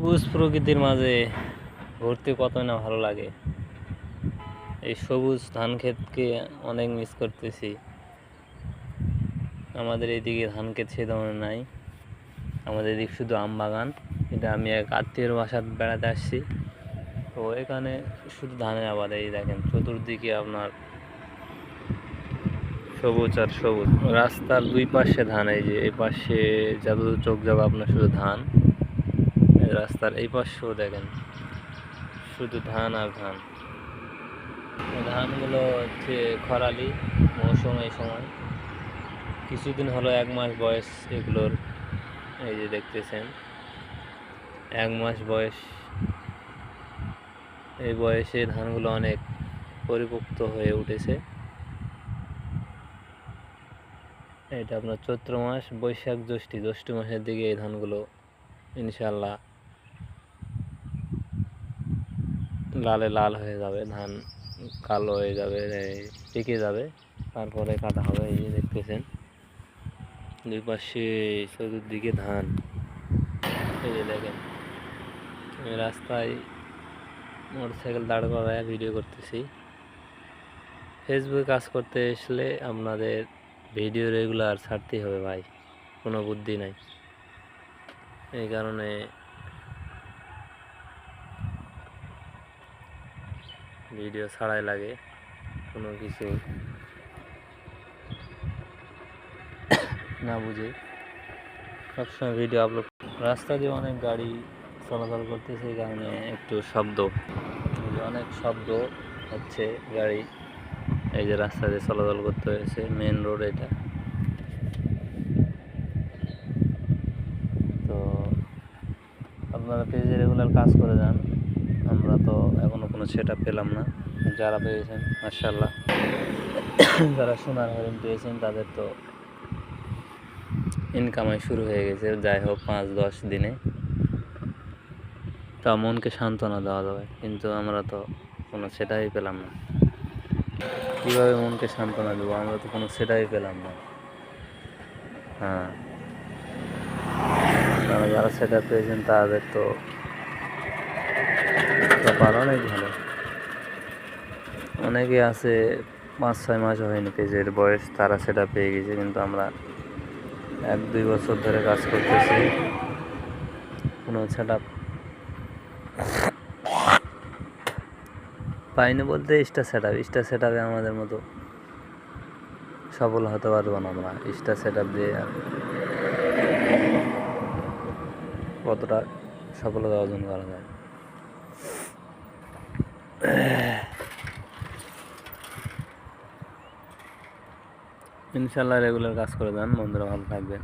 সবুজ প্রকৃতির মাঝে ঘুরতে কত না ভালো লাগে। এই সবুজ ধান ক্ষেতকে অনেক মিস করতেছি। আমাদের এইদিকে ধান ক্ষেত সে ধরনের নাই। আমাদের এদিক শুধু আম বাগান। এটা আমি এক আত্মীয়ের বাসার বেড়াতে আসছি। তো এখানে শুধু ধানের আবাদ, এই দেখেন চতুর্দিকে আপনার সবুজ আর সবুজ। রাস্তার দুই পাশে ধান, এই যে এই পাশে যতদূর চোখ যাবে আপনার শুধু ধান। রাস্তার এই পাশেও দেখেন, শুধু ধান আর ধান। ধানগুলো হচ্ছে খরালি মৌসুম এই সময়। কিছুদিন হলো এক মাস বয়স এগুলোর, এই যে দেখতেছেন। এক মাস বয়স, এই বয়সে ধানগুলো অনেক পরিপক্ত হয়ে উঠেছে। এটা আপনার চৈত্র মাস, বৈশাখ জ্যৈষ্ঠী, জ্যৈষ্ঠ মাসের দিকে এই ধানগুলো ইনশাল্লাহ লালে লাল হয়ে যাবে, ধান কালো হয়ে যাবে পেকে যাবে। তারপরে কাটা হবে, এই যে দেখতেছেন। দুই পাশে চতুর্দিকে ধান। এই যে দেখেন রাস্তায় মোটরসাইকেল দাঁড় করায় ভিডিও করতেছি। ফেসবুকে কাজ করতে আসলে আপনাদের ভিডিও রেগুলার ছাড়তেই হবে ভাই, কোনো বুদ্ধি নাই। এই কারণে ভিডিও ছাড়াই লাগে, কোনো কিছু না বুঝে। সবসময় ভিডিও আপলোড রাস্তা দিয়ে অনেক গাড়ি চলাচল করতেছে, এই কারণে একটু শব্দ। অনেক শব্দ হচ্ছে গাড়ি। এই যে রাস্তা দিয়ে চলাচল করতে হয়েছে মেন রোড এটা। তো আপনারা পেজে রেগুলার কাজ করে যান। আমরা তো এখনও কোনো সেটা পেলাম না। যারা পেয়েছেন মার্শাল্লাহ যারা সোনার হরিণ পেয়েছেন, তাদের তো ইনকামাই শুরু হয়ে গেছে। যাই হোক, পাঁচ দশ দিনে। তা মনকে সান্ত্বনা দেওয়া যাবে, কিন্তু আমরা তো কোনো সেটাই পেলাম না। কীভাবে মনকে সান্ত্বনা দেবো? আমরা তো কোনো সেটাই পেলাম না। হ্যাঁ। যারা সেটা পেয়েছেন, তাদের তো ব্যাপার অনেক ভালো। অনেকে আছে পাঁচ ছয় মাস হয়নি পেজের বয়স, তারা সেটা পেয়ে গেছে, কিন্তু আমরা এক দুই বছর ধরে কাজ করতেছি। কোনো সেটা পাইনি বলতে star set up star set আপে আমাদের মতো সফল হতে পারব না আমরা। স্টার সেট আপ দিয়ে কতটা সফলতা অর্জন করা যায়। ইনশাল্লাহ রেগুলার কাজ করে যান বন্ধুরা ভালো থাকবেন।